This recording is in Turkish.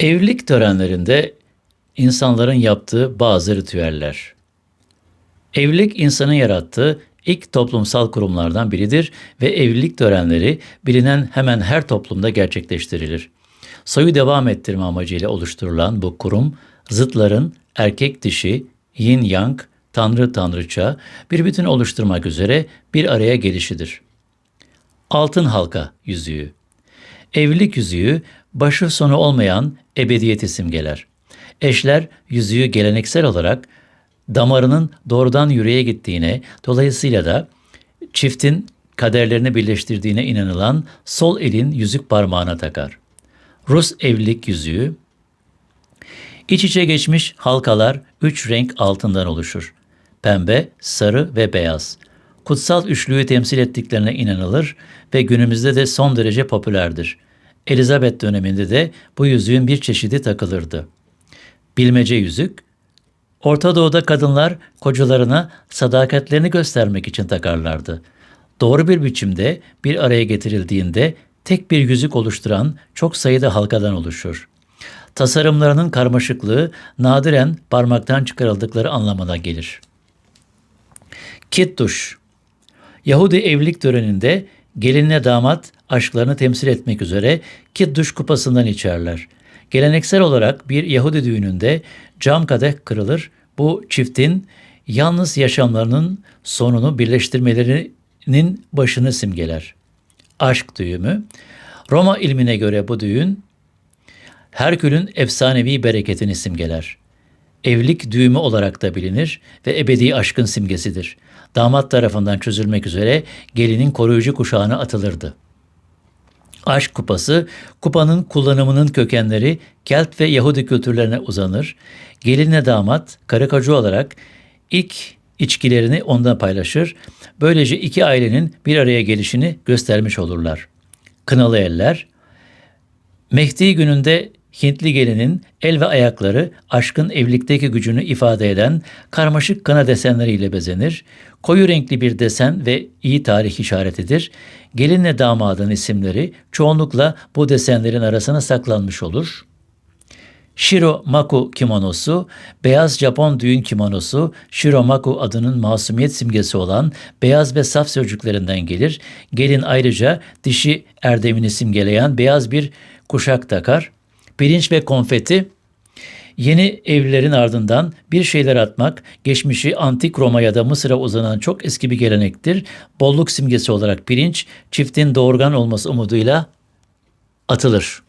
Evlilik törenlerinde insanların yaptığı bazı ritüeller. Evlilik insanın yarattığı ilk toplumsal kurumlardan biridir ve evlilik törenleri bilinen hemen her toplumda gerçekleştirilir. Soyu devam ettirme amacıyla oluşturulan bu kurum, zıtların erkek dişi, yin yang, tanrı tanrıça bir bütün oluşturmak üzere bir araya gelişidir. Altın halka yüzüğü Evlilik yüzüğü başı sonu olmayan ebediyeti simgeler. Eşler yüzüğü geleneksel olarak damarının doğrudan yüreğe gittiğine, dolayısıyla da çiftin kaderlerini birleştirdiğine inanılan sol elin yüzük parmağına takar. Rus evlilik yüzüğü İç içe geçmiş halkalar üç renk altından oluşur. Pembe, sarı ve beyaz. Kutsal üçlüyü temsil ettiklerine inanılır ve günümüzde de son derece popülerdir. Elizabeth döneminde de bu yüzüğün bir çeşidi takılırdı. Bilmece yüzük, Orta Doğu'da kadınlar kocalarına sadakatlerini göstermek için takarlardı. Doğru bir biçimde bir araya getirildiğinde tek bir yüzük oluşturan çok sayıda halkadan oluşur. Tasarımlarının karmaşıklığı nadiren parmaktan çıkarıldıkları anlamına gelir. Kittuş Yahudi evlilik töreninde gelinle damat aşklarını temsil etmek üzere Kidduş kupasından içerler. Geleneksel olarak bir Yahudi düğününde cam kadeh kırılır. Bu çiftin yalnız yaşamlarının sonunu birleştirmelerinin başını simgeler. Aşk düğümü. Roma ilmine göre bu düğün Herkül'ün efsanevi bereketini simgeler. Evlilik düğümü olarak da bilinir ve ebedi aşkın simgesidir. Damat tarafından çözülmek üzere gelinin koruyucu kuşağına atılırdı. Aşk kupası, kupanın kullanımının kökenleri Kelt ve Yahudi kültürlerine uzanır. Gelinle damat, karı koca olarak ilk içkilerini ondan paylaşır. Böylece iki ailenin bir araya gelişini göstermiş olurlar. Kınalı eller, Mehdi gününde Hintli gelinin el ve ayakları aşkın evlilikteki gücünü ifade eden karmaşık kına desenleriyle bezenir. Koyu renkli bir desen ve iyi tarih işaretidir. Gelinle damadın isimleri çoğunlukla bu desenlerin arasına saklanmış olur. Shiro Maku kimonosu, beyaz Japon düğün kimonosu, Shiro Maku adının masumiyet simgesi olan beyaz ve saf sözcüklerinden gelir. Gelin ayrıca dişi erdemini simgeleyen beyaz bir kuşak takar. Pirinç ve konfeti Yeni evlilerin ardından bir şeyler atmak, geçmişi antik Roma ya da Mısır'a uzanan çok eski bir gelenektir. Bolluk simgesi olarak pirinç, çiftin doğurgan olması umuduyla atılır.